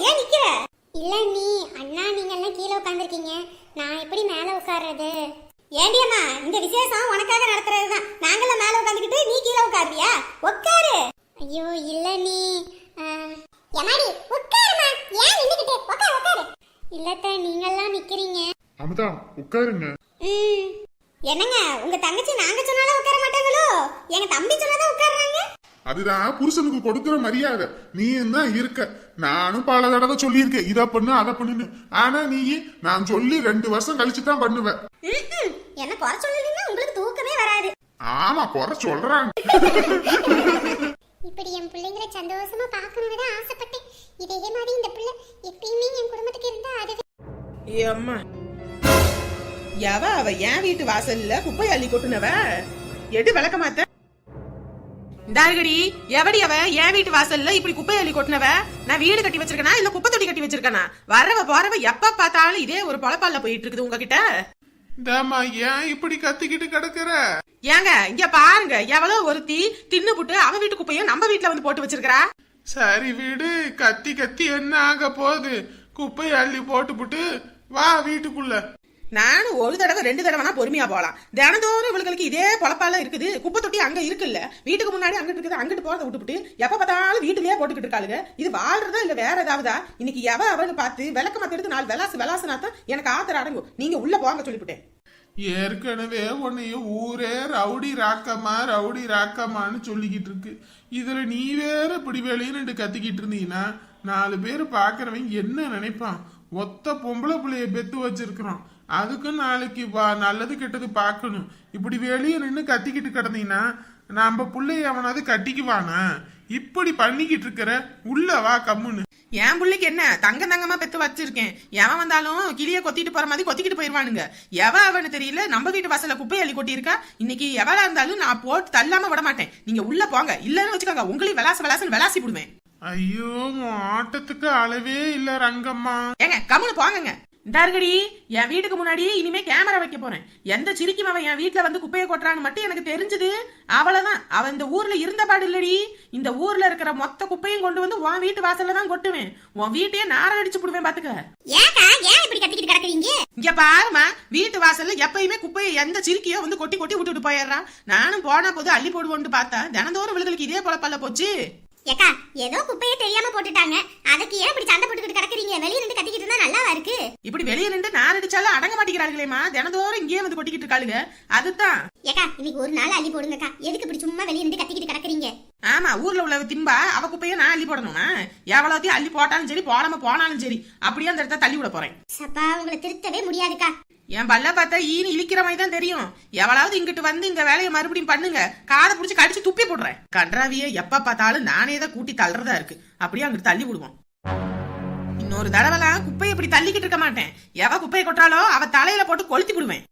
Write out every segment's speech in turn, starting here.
ஏன் நிக்கிற இல்ல நீ அண்ணா நீங்க எல்லாம் கீழே உட்காந்துருக்கீங்க நான் எப்படி மேல உட்கார்றது ஏண்டி அம்மா இந்த விசேஷம் உனக்காக நடத்துறது தான் நாங்களாம் மேல உட்காந்துக்கிட்டு நீ கீழே உட்காருவியா உட்காரு ஐயோ இல்ல நீ. எமாடி உட்காருமா ஏன் நின்னுக்கிட்டு? உட்காரு உட்காரு இல்லத்த நீங்கெல்லாம் நிக்கிறீங்க. அமுதா உட்காருங்க என்னங்க உங்க தங்கச்சி நாங்க சொன்னாலும் உட்கார மாட்டாங்களோ? எங்க தம்பி சொன்னாதான் உட்காருறாங்க அதுதான் புருஷனுக்கு கொடுக்கிற மரியாதை. நீ தான் இருக்க. நானும் பல தடவை சொல்லியிருக்கேன். இதை பண்ணு அதை பண்ணுன்னு. ஆனா நீ நான் சொல்லி ரெண்டு வருஷம் கழிச்சு தான் பண்ணுவேன். என்ன குறை சொல்லலைன்னா உங்களுக்கு தூக்கமே வராது. ஆமா குறை சொல்றாங்க. இப்படி என் பிள்ளைங்களை சந்தோஷமா பார்க்கணும்னு தான் ஆசைப்பட்டேன். இதே மாதிரி இந்த பிள்ளை எப்பயுமே என் குடும்பத்துக்கு இருந்தா அதுவே ஏ அம்மா. எவ அவ? என் வீட்டு வாசல்ல குப்பை அள்ளி கொட்டுனவ? எடு விளக்க மாத்த இந்தாருகடி எவடி அவ? என் வீட்டு வாசல்ல இப்படி குப்பை அள்ளி கொட்டினவ? நான் வீடு கட்டி வச்சிருக்கனா? இல்ல குப்பை தொட்டி கட்டி வச்சிருக்கனா? வரவ போறவ எப்ப பார்த்தாலும் இதே ஒரு பொழப்பால போயிட்டு இருக்குது உங்ககிட்ட? இந்தாம்மா ஏன் இப்படி கத்திக்கிட்டு கிடக்குற? ஏங்க இங்க பாருங்க எவ்வளவு ஒருத்தி தின்னு புட்டு அவ வீட்டு குப்பையும் நம்ம வீட்டுல வந்து போட்டு வச்சிருக்கா சரி வீடு கத்தி கத்தி என்ன ஆக போகுது? குப்பை அள்ளி போட்டுப்புட்டு வா வீட்டுக்குள்ள. நானும் ஒரு தடவை ரெண்டு தடவைனா பொறுமையா போகலாம் தினந்தோறும் இவளுக்கு இதே பொழப்பால இருக்குது. குப்பை தொட்டி அங்க இருக்குல்ல. வீட்டுக்கு முன்னாடி அங்கிட்டு இருக்குது. அங்கிட்டு போறத விட்டுப்புட்டு எப்ப பார்த்தாலும் வீட்டுலயே போட்டுக்கிட்டு இருக்காளுங்க இது வாழ்றதா இல்ல வேற ஏதாவதா? இன்னைக்கு எவ அவன்னு பார்த்து விளக்க மத்த எடுத்து நாலு விளாசு விளாசுனாத்தான் எனக்கு ஆத்திர அடங்கும். நீங்க உள்ள போங்க சொல்லிவிட்டேன் ஏற்கனவே உன்னைய ஊரே ரவுடி ராக்கமா ரவுடி ராக்கமான்னு சொல்லிக்கிட்டு இருக்கு. இதுல நீ வேற இப்படி வெளியிட்டு கத்திக்கிட்டு இருந்தீங்கன்னா நாலு பேர் பாக்குறவங்க என்ன நினைப்பான்? ஒத்த பொம்பளை பிள்ளைய பெத்து வச்சிருக்கிறான். அதுக்கு நாளைக்கு வா நல்லது கெட்டது பார்க்கணும். இப்படி வெளியே நின்று கத்திக்கிட்டு கிடந்தீங்கன்னா நம்ம பிள்ளைய அவனாவது கட்டிக்குவானா? இப்படி பண்ணிக்கிட்டு இருக்கிற உள்ள வா கம்முன்னு. என் புள்ளைக்கு என்ன? தங்க தங்கமா பெத்து வச்சிருக்கேன். எவன் வந்தாலும் கிளிய கொத்திட்டு போற மாதிரி கொத்திக்கிட்டு போயிருவானுங்க. எவ அவனு தெரியல நம்ம வீட்டு வாசல்ல குப்பை அள்ளி கொட்டியிருக்கா? இன்னைக்கு எவளா இருந்தாலும் நான் போட்டு தள்ளாம விட மாட்டேன். நீங்க உள்ள போங்க. இல்லன்னு வச்சுக்கோங்க உங்களையும் விளாச விளாசன்னு விளாசி விடுவேன் ஐயோ ஆட்டத்துக்கு அளவே இல்ல ரங்கம்மா. ஏங்க கம்முனு போங்கங்க. இந்தாருங்கடி என் வீட்டுக்கு முன்னாடி இனிமே கேமரா வைக்க போறேன். எந்த சிரிக்கும் அவன் என் வீட்டுல வந்து குப்பையை கொட்டுறான்னு மட்டும் எனக்கு தெரிஞ்சது. அவ்வளவுதான். அவன் இந்த ஊர்ல இருந்த பாடு இல்லடி. இந்த ஊர்ல இருக்கிற மொத்த குப்பையும் கொண்டு வந்து உன் வீட்டு வாசல்ல தான் கொட்டுவேன். உன் வீட்டையே நார அடிச்சு போடுவேன் பாத்துக்க. ஏக்கா ஏன் இப்படி கத்திக்கிட்டு கிடக்குறீங்க? இங்க பாருமா வீட்டு வாசல்ல எப்பயுமே குப்பையை எந்த சிரிக்கியோ வந்து கொட்டி கொட்டி விட்டுட்டு போயிடுறான் நானும் போனா போது அள்ளி போடுவோன்னு பார்த்தா தினந்தோறும் விழுகளுக்கு இதே பொழப்பல்ல போச்சு. ஏக்கா ஏதோ குப்பையை தெரியாம போட்டுட்டாங்க. அதுக்கு ஏன் இப்படி சண்டை போட்டுக்கிட்டு கிடக்குறீங்க? வெளிய நின்று கத்திக்கிட்டு இருந்தா நல்லாவா இருக்கு? இப்படி வெளியே நின்று நார் அடிச்சாலும் அடங்க மாட்டேங்கிறாங்களேமா தினந்தோறும் இங்கேயே வந்து கொட்டிக்கிட்டு இருக்காளுங்க. அதுதான். ஏக்கா இன்னைக்கு ஒரு நாள் அள்ளி போடுங்கக்கா. எதுக்கு இப்படி சும்மா வெளிய நின்று கத்திக்கிட்டு கிடக்குறீங்க? ஆமா ஊர்ல உள்ள திம்பா அவ குப்பையை நான் அள்ளி போடணுமா? எவ்வளோத்தையும் அள்ளி போட்டாலும் சரி போடாம போனாலும் சரி அப்படியே அந்த இடத்த தள்ளி விட போறேன். சப்பா உங்களை திருத்தவே முடியாதுக்கா. என் பல்ல பார்த்தா ஈனு இழிக்கிற மாதிரி தான் தெரியும். எவளாவது இங்கிட்டு வந்து இந்த வேலையை மறுபடியும் பண்ணுங்க. காதை புடிச்சு கடிச்சு துப்பி போடுறேன். கன்றாவிய எப்ப பார்த்தாலும் நானே தான் கூட்டி தள்ளுறதா இருக்கு. அப்படியே அங்கிட்டு தள்ளி விடுவோம். இன்னொரு தடவைலாம் குப்பையை இப்படி தள்ளிக்கிட்டு இருக்க மாட்டேன். எவ குப்பையை கொட்டாலோ அவ தலையில போட்டு கொளுத்தி விடுவேன்.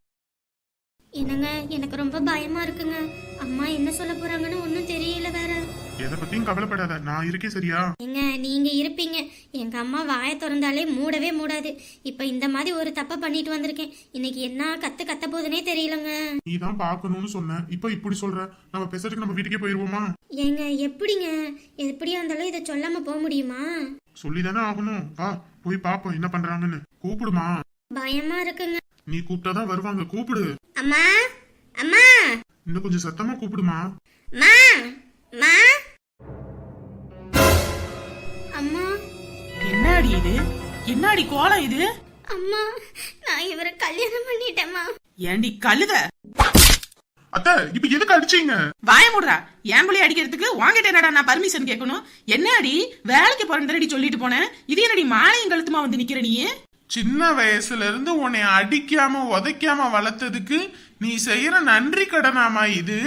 என்னங்க எனக்கு ரொம்ப பயமா இருக்குங்க. அம்மா என்ன சொல்ல போறாங்கன்னு ஒன்றும் தெரியல வேற. எதை பத்தியும் கவலைப்படாத நான் இருக்கேன் சரியா? ஏங்க நீங்க இருப்பீங்க. எங்க அம்மா வாயை திறந்தாலே மூடவே மூடாது. இப்ப இந்த மாதிரி ஒரு தப்பை பண்ணிட்டு வந்திருக்கேன். இன்னைக்கு என்ன கத்து கத்த போகுதுனே தெரியலங்க. நீ தான் பாக்கணும்னு சொன்ன. இப்ப இப்படி சொல்ற. நம்ம பேசுறதுக்கு நம்ம வீட்டுக்கே போயிருவோமா? ஏங்க எப்படிங்க? எப்படியா இருந்தாலும் இதை சொல்லாம போக முடியுமா? சொல்லிதானே ஆகணும். வா போய் பாப்போம் என்ன பண்றாங்கன்னு. கூப்பிடுமா? பயமா இருக்குங்க. நீ கூப்பிட்டாதான் வருவாங்க. கூப்பிடு. அம்மா அம்மா. இன்னும் கொஞ்சம் சத்தமா கூப்பிடுமா? மா மா என்னடி இது? என்னடி கோலம் இது? அம்மா நான் இவரை கல்யாணம் பண்ணிட்டேம்மா. ஏண்டி கழுத? அத்தை இப்ப எதுக்கு அடிச்சீங்க? வாய முடுறா. என் புள்ளி அடிக்கிறதுக்கு? வாங்கிட்ட என்னடா நான் பர்மிஷன் கேட்கணும்? என்னடி? வேலைக்கு போறேன் சொல்லிட்டு போனேன். இது என்னடி மாலையும் கழுத்துமா வந்து நிக்கிற நீ? சின்ன வயசுல இருந்து உன்னை அடிக்காம உதைக்காம வளர்த்ததுக்கு நீ செய்யற நன்றி கடனாமா இது?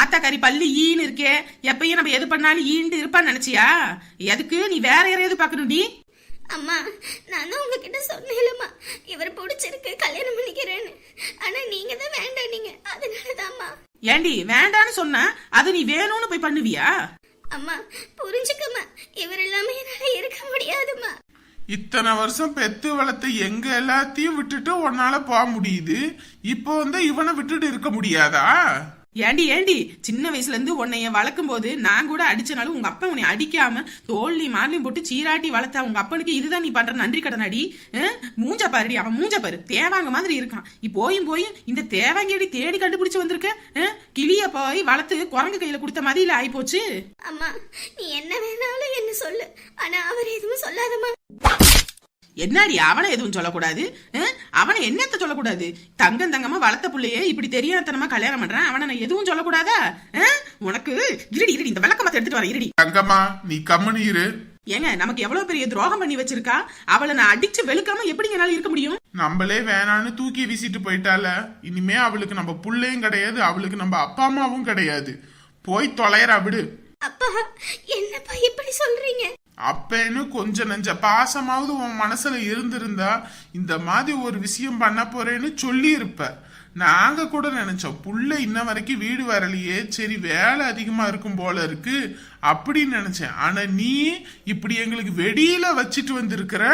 ஆத்தாக்காரி பல்லு ஈன்னு இருக்கே. எப்பயும் நம்ம எது பண்ணாலும் ஈண்டு இருப்பான்னு நினைச்சியா? எதுக்கு? நீ வேற யாரையாவது பாக்கணும்டி அம்மா நான் தான் உங்ககிட்ட சொன்னேன்லம்மா. இவர் பிடிச்சிருக்கு கல்யாணம் பண்ணிக்கிறேன்னு. ஆனா நீங்க தான் வேண்டாம் நீங்க. அதனாலதாம்மா. ஏண்டி வேண்டான்னு சொன்னா அது நீ வேணும்னு போய் பண்ணுவியா? அம்மா புரிஞ்சுக்கம்மா. இவர் இல்லாம என்னால இருக்க முடியாதும்மா. இத்தனை வருஷம் பெத்து வளர்த்து எங்க எல்லாத்தையும் விட்டுட்டு உன்னால போக முடியுது. இப்போ வந்து இவனை விட்டுட்டு இருக்க முடியாதா? ஏண்டி ஏண்டி? சின்ன வயசுல இருந்து உன்னைய வளர்க்கும் போது நான் கூட அடிச்சனாலும் உங்க அப்பா உன்னை அடிக்காம தோல்லையும் மார்லையும் போட்டு சீராட்டி வளர்த்தா உங்க அப்பனுக்கு இதுதான் நீ பண்ற நன்றி கடன் அடி? மூஞ்ச பாருடி அவன் மூஞ்ச பாரு. தேவாங்க மாதிரி இருக்கான். இப்போயும் போய் இந்த தேவாங்கடி தேடி கண்டுபிடிச்சு வந்திருக்க? கிளிய போய் வளர்த்து குரங்கு கையில கொடுத்த மாதிரில ஆயிப்போச்சு? அம்மா நீ என்ன வேணாலும் என்ன சொல்லு. ஆனா அவர் எதுவும் சொல்லாதம்மா. என்னடி அவனை எதுவும் சொல்லக்கூடாது? அவனை என்னத்த சொல்லக்கூடாது? தங்கம் தங்கமா வளர்த்த புள்ளையே இப்படி தெரியாதனமா கல்யாணம் பண்றான். அவனை நான் எதுவும் சொல்லக்கூடாதா? உனக்கு? இருடி இருடி இந்த விளக்கமத்தை எடுத்துட்டு வரேன் இருடி. தங்கம்மா நீ கம்மனி இரு. ஏங்க நமக்கு எவ்வளவு பெரிய துரோகம் பண்ணி வச்சிருக்கா? அவளை நான் அடிச்சு வெளுக்காம எப்படி என்னால இருக்க முடியும்? நம்மளே வேணான்னு தூக்கி வீசிட்டு போயிட்டால இனிமே அவளுக்கு நம்ம புள்ளையும் கிடையாது அவளுக்கு நம்ம அப்பா அம்மாவும் கிடையாது. போய் தொலைறா விடு. அப்பா என்னப்பா இப்படி சொல்றீங்க? அப்பன்னு கொஞ்சம் நெஞ்ச பாசமாவது உன் மனசுல இருந்திருந்தா இந்த மாதிரி ஒரு விஷயம் பண்ண போறேன்னு சொல்லி இருப்ப நாங்க கூட நினைச்சோம் புள்ள இன்ன வரைக்கும் வீடு வரலையே சரி வேலை அதிகமா இருக்கும் போல இருக்கு அப்படின்னு நினைச்சேன். ஆனா நீ இப்படி எங்களுக்கு வெடியில வச்சிட்டு வந்திருக்கிற?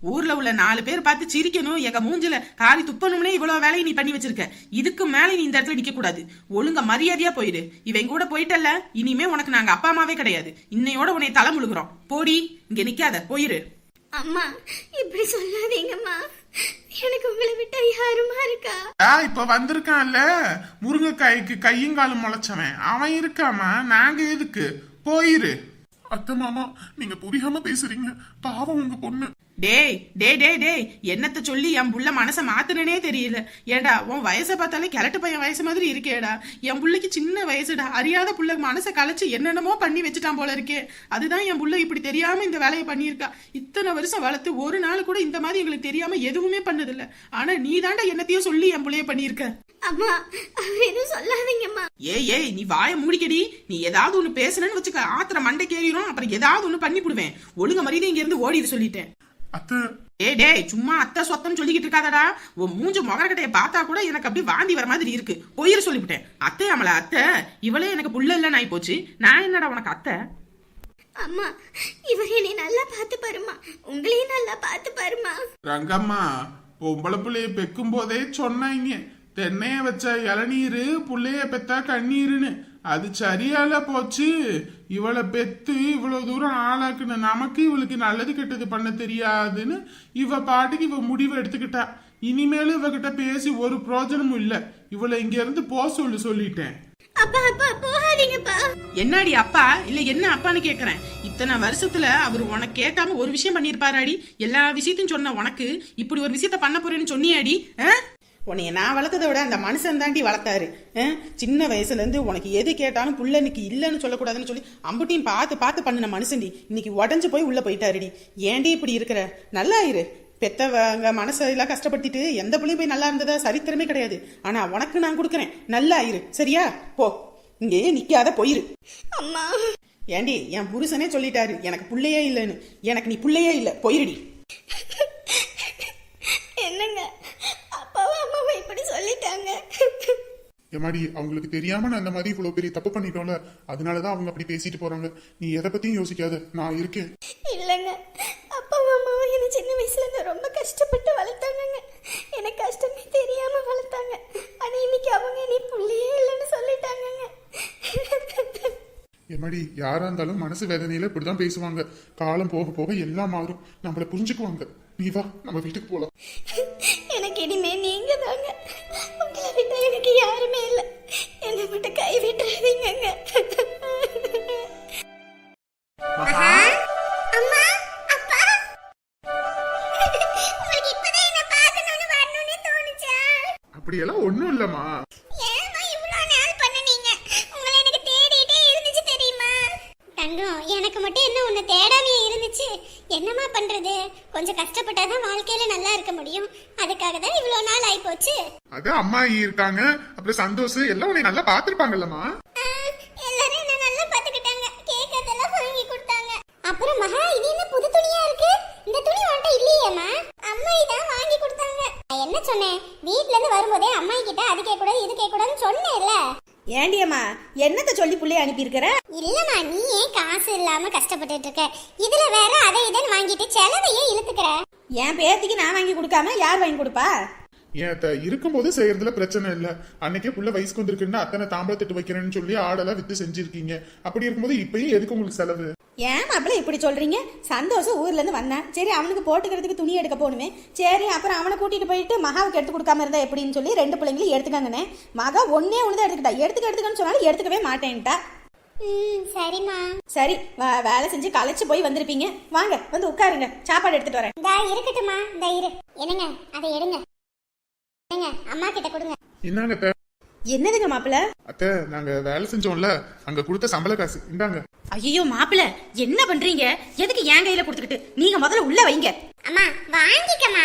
ஊர்ல உள்ள நாலு பேர் பார்த்து சிரிக்கணும். எங்க மூஞ்சில காரி துப்பணும்னே இவ்வளவு வேலையை நீ பண்ணி வச்சிருக்க. இதுக்கு மேல நீ இந்த இடத்துல நிக்க கூடாது. ஒழுங்கா மரியாதையா போயிடு இவன் கூட போயிட்டல்ல. இனிமே உனக்கு நாங்க அப்பா அம்மாவே கிடையாது. இன்னையோட உன்னை தலை முழுகுறோம். போடி இங்க நிக்காத. போயிரு. அம்மா இப்படி சொல்லாதீங்கம்மா. எனக்கு உங்களை விட்டா யாருமா இருக்கா? ஆ இப்ப வந்திருக்கான்ல. முருங்கைக்காய்க்கு கையும் காலும் முளைச்சவன். அவன் இருக்காமா நாங்க எதுக்கு? போயிரு. அத்தை மாமா நீங்க புரியாம பேசுறீங்க. பாவம் உங்க பொண்ணு. டேய் டேய் டேய் டேய் என்னத்த சொல்லி என் புள்ள மனசை மாத்துனனே தெரியல. ஏடா உன் வயசை பார்த்தாலே கிழட்டு பையன் வயசு மாதிரி இருக்கேடா. என் புள்ளைக்கு சின்ன வயசுடா. அறியாத புள்ள மனசை கலைச்சு என்னென்னமோ பண்ணி வச்சுட்டான் போல இருக்கே. அதுதான் என் புள்ள இப்படி தெரியாம இந்த வேலையை பண்ணியிருக்கா. இத்தனை வருஷம் வளர்த்து ஒரு நாள் கூட இந்த மாதிரி எங்களுக்கு தெரியாம எதுவுமே பண்ணதில்ல. ஆனா நீ தாண்டா என்னத்தையும் சொல்லி என் புள்ளைய பண்ணியிருக்க. அம்மா எதுவும் சொல்லாதீங்கம்மா. ஏய் ஏய் நீ வாயை மூடிக்கடி. நீ ஏதாவது ஒண்ணு பேசுனேன்னு வச்சுக்க. ஆத்திர மண்டை கேறிடும் அப்புறம் ஏதாவது ஒண்ணு பண்ணி விடுவேன் ஒழுங்க மரியாதை இங்க இருந்து ஓடிடு சொல்லிட்டேன். அத்தை. ஏய் டேய் சும்மா அத்தை சொத்தம் சொல்லிக்கிட்டு இருக்காதடா. உன் மூஞ்ச முகரக்கட்டைய பார்த்தா கூட எனக்கு அப்படி வாந்தி வர மாதிரி இருக்கு. பொய்யிரு சொல்லிவிட்டேன். அத்தை அவள அத்தை. இவளே எனக்கு புள்ள இல்லைன்னு போச்சு. நான் என்னடா உனக்கு அத்தை? அம்மா இவர் என்னை நல்லா பார்த்து பாருமா உங்களையும் நல்லா பார்த்து பாருமா ரங்கம்மா பொம்பளை புள்ளைய பெக்கும் போதே சொன்னாங்க தென்னைய வச்ச இளநீரு புள்ளைய பெத்தா கண்ணீருன்னு. அது சரியால போச்சு. இவளை பெத்து இவ்வளவு தூரம் ஆளாக்குன நமக்கு இவளுக்கு நல்லது கெட்டது பண்ண தெரியாதுன்னு இவ பாட்டுக்கு இவ முடிவு எடுத்துக்கிட்டா. இனிமேலும் இவகிட்ட பேசி ஒரு பிரயோஜனமும் இல்ல. இவளை இங்க இருந்து போ சொல்லு சொல்லிட்டேன். அப்பா அப்பா போகாதீங்கப்பா. என்னடி அப்பா? இல்ல என்ன அப்பான்னு கேக்குறேன். இத்தனை வருஷத்துல அவர் உனக்கு கேட்காம ஒரு விஷயம் பண்ணிருப்பாராடி எல்லா விஷயத்தையும் சொன்ன உனக்கு. இப்படி ஒரு விஷயத்த பண்ண போறேன்னு சொன்னியாடி? ஆ? உன்னைய நான் வளர்த்ததை விட அந்த மனுஷன் தாண்டி வளர்த்தாரு? சின்ன வயசுல இருந்து உனக்கு எது கேட்டாலும் புள்ள இன்னைக்கு இல்லைன்னு சொல்லக்கூடாதுன்னு சொல்லி அம்புட்டியும் பார்த்து பார்த்து பண்ணின மனுஷன்டி. இன்னைக்கு உடஞ்சு போய் உள்ள போயிட்டாருடி. ஏண்டி இப்படி இருக்கிற? நல்லா இரு. பெத்தவங்க மனசெல்லாம் கஷ்டப்படுத்திட்டு எந்த பிள்ளையும் போய் நல்லா இருந்ததா? சரித்திரமே கிடையாது. ஆனா உனக்கு நான் கொடுக்குறேன். நல்லா இரு. சரியா? போ. இங்கே நிக்காத போயிரு. அம்மா. ஏண்டி என் புருஷனே சொல்லிட்டாரு. எனக்கு புள்ளையே இல்லைன்னு. எனக்கு நீ புள்ளையே இல்லை. போயிருடி. என்னங்க? எம்மாடி அவங்களுக்கு தெரியாம நான் இந்த மாதிரி இவ்வளவு பெரிய தப்பு பண்ணிட்டோம்ல அதனாலதான் அவங்க அப்படி பேசிட்டு போறாங்க. நீ எதை பத்தியும் யோசிக்காத நான் இருக்கேன். இல்லைங்க. அப்பாவும் அம்மாவும் என்னை சின்ன வயசுல இருந்து ரொம்ப கஷ்டப்பட்டு வளர்த்தாங்கங்க. எனக்கு கஷ்டமே தெரியாம வளர்த்தாங்க. ஆனா இன்னைக்கு அவங்க நீ புள்ளையே இல்லைன்னு சொல்லிட்டாங்கங்க. எம்மாடி யாரா இருந்தாலும் மனசு வேதனையில இப்படிதான் பேசுவாங்க. காலம் போக போக எல்லாம் மாறும். நம்மள புரிஞ்சுக்குவாங்க. நீ வா நம்ம வீட்டுக்கு போலாம். எனக்கு இனிமே நீங்க தாங்க. உங்களை விட்டா எனக்கு யாருமே இல்லை. என்னை மட்டும் கை விட்டுறாதீங்கங்க அம்மா இருக்காங்க. அப்புறம் சந்தோஷ் எல்லாம் உன்னை நல்லா பாத்திருப்பாங்கல்லம்மா ஆ, எல்லாரும் என்ன நல்லா பாத்துக்கிட்டாங்க கேக்கறதெல்லாம் வாங்கி கொடுத்தாங்க. அப்புறம் மகா இது என்ன புது துணியா இருக்கு? இந்த துணி உன்கிட்ட இல்லையேம்மா. அம்மா இதான் வாங்கி கொடுத்தாங்க. நான் என்ன சொன்னேன்? வீட்ல இருந்து வரும்போதே அம்மா கிட்ட அது கேட்க கூடாது இது கேட்க கூடாதுன்னு சொன்னேன்ல. ஏண்டியம்மா என்னத்த சொல்லி புள்ளைய அனுப்பியிருக்கிற? இல்லம்மா நீ ஏன் காசு இல்லாம கஷ்டப்பட்டுட்டு இருக்க? இதுல வேற அதை இதன்னு வாங்கிட்டு செலவையே இழுத்துக்கிற? என் பேத்திக்கு நான் வாங்கி கொடுக்காம யார் வாங்கி கொடுப்பா? ஏன் அத்தை? இருக்கும்போது செய்யறதுல பிரச்சனை இல்ல. அன்னைக்கே புள்ள வயசுக்கு வந்திருக்குன்னா அத்தனை தாம்பளத்திட்டு வைக்கிறேன்னு சொல்லி ஆடெல்லாம் வித்து செஞ்சிருக்கீங்க. அப்படி இருக்கும்போது இப்பயும் எதுக்கு உங்களுக்கு செலவு? ஏன் மாப்பிள்ள இப்படி சொல்றீங்க? சந்தோஷம் ஊர்ல இருந்து வந்தான். சரி அவனுக்கு போட்டுக்கிறதுக்கு துணி எடுக்க போகணுமே. சரி அப்புறம் அவனை கூட்டிட்டு போயிட்டு மகாவுக்கு எடுத்து கொடுக்காம இருந்தா எப்படின்னு சொல்லி ரெண்டு பிள்ளைங்களும் எடுத்துக்காங்கண்ணே. மகா ஒன்னே ஒன்று தான் எடுத்துக்கிட்டா. எடுத்துக்க எடுத்துக்கன்னு சொன்னாலும் எடுத்துக்கவே மாட்டேன்ட்டா. ம் சரிம்மா. சரி வ- வேலை செஞ்சு களைச்சு போய் வந்திருப்பீங்க. வாங்க வந்து உட்காருங்க. சாப்பாடு எடுத்துட்டு வரேன். இந்தா இருக்கட்டுமா இந்த இரு. என்னங்க? அதை எடுங்க. என்னங்க அம்மா கிட்ட கொடுங்க. என்னங்க அத்தை. என்னதுங்க மாப்பிள்ள? அத்தை நாங்க வேலை செஞ்சோம்ல அங்க கொடுத்த சம்பள காசு. இந்தாங்க. ஐயோ மாப்பிள்ள என்ன பண்றீங்க? எதுக்கு என் கையில கொடுத்துக்கிட்டு? நீங்க முதல்ல உள்ள வைங்க. அம்மா வாங்கிக்கம்மா.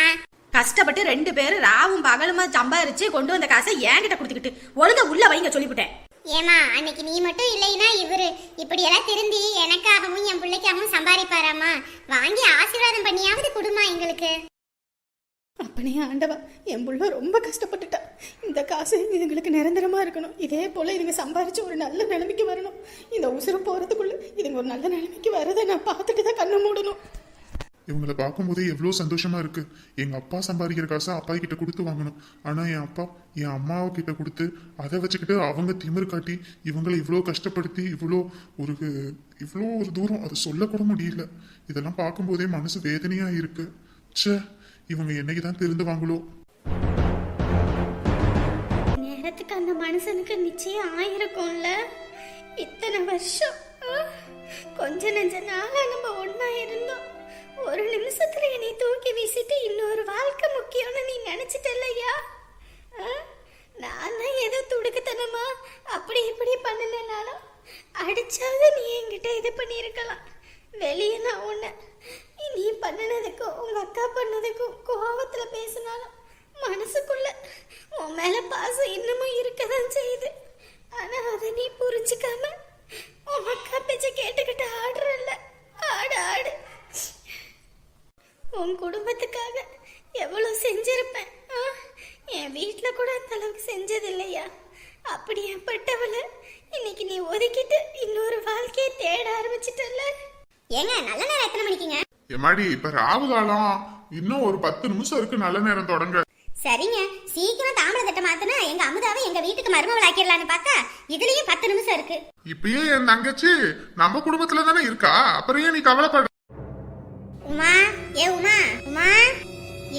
கஷ்டப்பட்டு ரெண்டு பேரும் ராவும் பகலுமா சம்பாரிச்சு கொண்டு வந்த காசை என்கிட்ட கொடுத்துக்கிட்டு ஒழுங்கா உள்ள வைங்க சொல்லிவிட்டேன். ஏமா அன்னைக்கு நீ மட்டும் இல்லைன்னா இவரு. இப்படியெல்லாம் திரும்பி எனக்காகவும் என் பிள்ளைக்காகவும் சம்பாதிப்பாராமா வாங்கி ஆசீர்வாதம் பண்ணியாவது கொடுமா எங்களுக்கு. அப்பனே ஆண்டவா என் புள்ள ரொம்ப கஷ்டப்பட்டுட்டா. இந்த காசு இதுங்களுக்கு நிரந்தரமா இருக்கணும். இதே போல இதுங்க சம்பாரிச்சு ஒரு நல்ல நிலைமைக்கு வரணும். இந்த உசுறு போறதுக்குள்ள இதுங்க ஒரு நல்ல நிலைமைக்கு வரதை நான் பார்த்துட்டு தான் கண்ணை மூடணும். இவங்களை பார்க்கும்போதே எவ்வளோ சந்தோஷமா இருக்கு. எங்க அப்பா சம்பாதிக்கிற காசை அப்பா கிட்ட கொடுத்து வாங்கணும். ஆனா என் அப்பா என் அம்மாவை கிட்ட கொடுத்து அதை வச்சுக்கிட்டு அவங்க திமிரு காட்டி இவங்களை இவ்வளோ கஷ்டப்படுத்தி இவ்வளோ ஒரு இவ்வளோ ஒரு தூரம் அதை சொல்லக்கூட முடியல. இதெல்லாம் பார்க்கும்போதே மனசு வேதனையா இருக்கு. ச்சே இவங்க என்னைக்கு தான் திருந்துவாங்களோ நேரத்துக்கு அந்த மனுஷனுக்கு நிச்சயம் ஆயிருக்கும்ல. இத்தனை வருஷம் கொஞ்ச நெஞ்ச நாளா நம்ம ஒன்னா இருந்தோம். ஒரு நிமிஷத்துல என்னை தூக்கி வீசிட்டு இன்னொரு வாழ்க்கை முக்கியம்னு நீ நினைச்சிட்டல்லையா ஆ? நான் தான் ஏதோ துடுக்குத்தனமா அப்படி இப்படி பண்ணலனாலும் அடிச்சாவது நீ என்கிட்ட இது பண்ணியிருக்கலாம். வெளியே நான் உன்னை நீ பண்ணினதுக்கும் உங்க அக்கா பண்ணதுக்கும் கோபத்தில் பேசினாலும் மனசுக்குள்ள உன் மேல பாசம் இன்னமும் இருக்கதான் செய்யுது. ஆனா அதை நீ புரிஞ்சுக்காம உன் அக்கா பேச்ச கேட்டுக்கிட்டு ஆடுறல்ல. ஆடு ஆடு. உன் குடும்பத்துக்காக எவ்வளவு செஞ்சிருப்பேன்? ஆ? என் வீட்டில் கூட அந்த அளவுக்கு செஞ்சது இல்லையா அப்படியாப்பட்டவள இன்னைக்கு நீ ஒதுக்கிட்டு இன்னொரு வாழ்க்கையை தேட ஆரம்பிச்சிட்டல்ல? ஏங்க நல்ல நேரம் எத்தனை மணிக்குங்க? எம்மாடி இப்ப ராவு காலம் இன்னும் ஒரு பத்து நிமிஷம் இருக்கு நல்ல நேரம் தொடங்க. சரிங்க. சீக்கிரம் தாம்பளை தட்டை மாத்தினா எங்க அமுதாவை எங்க வீட்டுக்கு மருமகள் ஆக்கிடலான்னு பார்த்தா இதுலயும் பத்து நிமிஷம் இருக்கு. இப்பயே என் தங்கச்சி நம்ம குடும்பத்துல தானே இருக்கா? அப்புறம் ஏன் நீ கவலைப்பட உமா ஏ உமா உமா.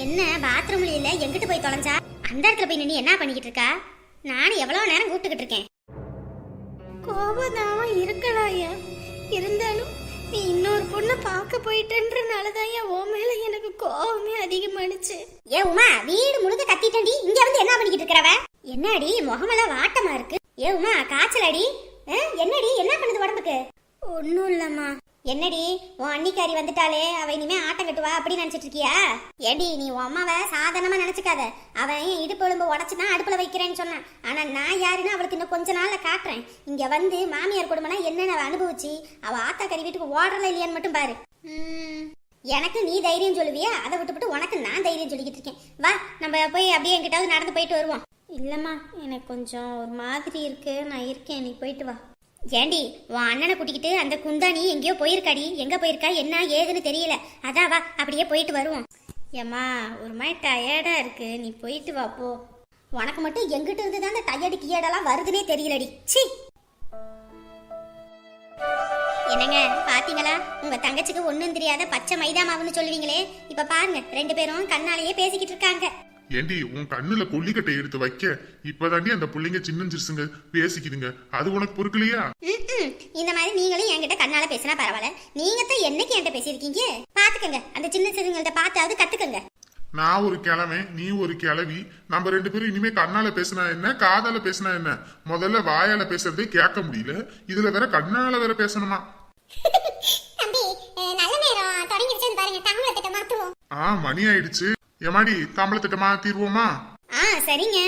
என்ன பாத்ரூம்ல இல்ல எங்கிட்டு போய் தொலைஞ்சா? அந்த இடத்துல போய் நின்னு என்ன பண்ணிக்கிட்டு இருக்கா? நானும் எவ்வளவு நேரம் கூப்பிட்டுக்கிட்டு இருக்கேன். கோபதாம இருக்கலாயா. இருந்தாலும் நீ இன்னொரு பொண்ணை பார்க்க போயிட்டன்றனால தான் என் ஓ மேல எனக்கு கோபமே அதிகமானுச்சு. ஏ உமா வீடு முழுக்க கத்திட்டண்டி இங்க வந்து என்ன பண்ணிக்கிட்டு இருக்கிறவ? என்னடி முகமெல்லாம் வாட்டமா இருக்கு. ஏ உமா காய்ச்சலடி? ஆ, என்னடி? என்ன பண்ணுது உடம்புக்கு? ஒன்றும் இல்லம்மா. என்னடி உன் அன்னிக்காரி வந்துட்டாலே அவ இனிமே ஆட்டம் கட்டுவா அப்படின்னு நினைச்சிட்டு இருக்கியா ஏடி நீ உன் அம்மாவை சாதாரணமா நினைச்சுக்காத. அவன் என் இடுப்பு எலும்பு உடச்சுதான் அடுப்புல வைக்கிறேன்னு சொன்னான். ஆனா நான் யாருன்னு அவளுக்கு இன்னும் கொஞ்ச நாள்ல காட்டுறேன். இங்க வந்து மாமியார் குடும்பம்னா என்னென்ன அனுபவிச்சு அவ ஆத்தாக்கறி வீட்டுக்கு ஓடுறல இல்லையான்னு மட்டும் பாரு. எனக்கு நீ தைரியம் சொல்லுவியா? அதை விட்டுவிட்டு உனக்கு நான் தைரியம் சொல்லிக்கிட்டு இருக்கேன். வா நம்ம போய் அப்படியே எங்கிட்டாவது நடந்து போயிட்டு வருவோம். இல்லம்மா எனக்கு கொஞ்சம் ஒரு மாதிரி இருக்கு. நான் இருக்கேன். நீ போயிட்டு வா. ஏண்டி உன் அண்ணனை கூட்டிக்கிட்டு அந்த குந்தாணி எங்கேயோ போயிருக்காடி. எங்க போயிருக்கா என்ன ஏதுன்னு தெரியல. அதான் வா அப்படியே போயிட்டு வருவோம். ஏம்மா ஒரு மாதிரி டயர்டா இருக்கு. நீ போயிட்டு வா போ. உனக்கு மட்டும் எங்கிட்ட இருந்து தான் அந்த டயர்டு கியடெல்லாம் வருதுன்னே தெரியலடி. சி என்னங்க பாத்தீங்களா? உங்க தங்கச்சிக்கு ஒண்ணும் தெரியாத பச்சை மைதா மாவுன்னு சொல்லுவீங்களே. இப்ப பாருங்க ரெண்டு பேரும் கண்ணாலேயே பேசிக்கிட்டு இருக்காங்க. ஏண்டி உன் கண்ணுல கொல்லிக்கட்டை எடுத்து வைக்க இப்பதாண்டி அந்த புள்ளைங்க சின்னஞ்சிருசுங்க பேசிக்குதுங்க. அது உனக்கு பொறுக்கலையா. இந்த மாதிரி நீங்களும் என்கிட்ட கண்ணால பேசினா பரவாயில்ல. நீங்க தான் என்னைக்கு என்கிட்ட பேசியிருக்கீங்க? பாத்துக்கங்க. அந்த சின்ன சிறுங்கள்ட்ட பார்த்தாவது கத்துக்கங்க. நான் ஒரு கிழமை நீ ஒரு கிழவி. நம்ம ரெண்டு பேரும் இனிமே கண்ணால பேசினா என்ன காதால பேசினா என்ன? முதல்ல வாயால பேசுறதே கேட்க முடியல. இதுல வேற கண்ணால வேற பேசணுமா? ஆ மணி ஆயிடுச்சு. எமாடி தாம்பளத்திட்டமா தீர்வோமா? ஆ சரிங்க.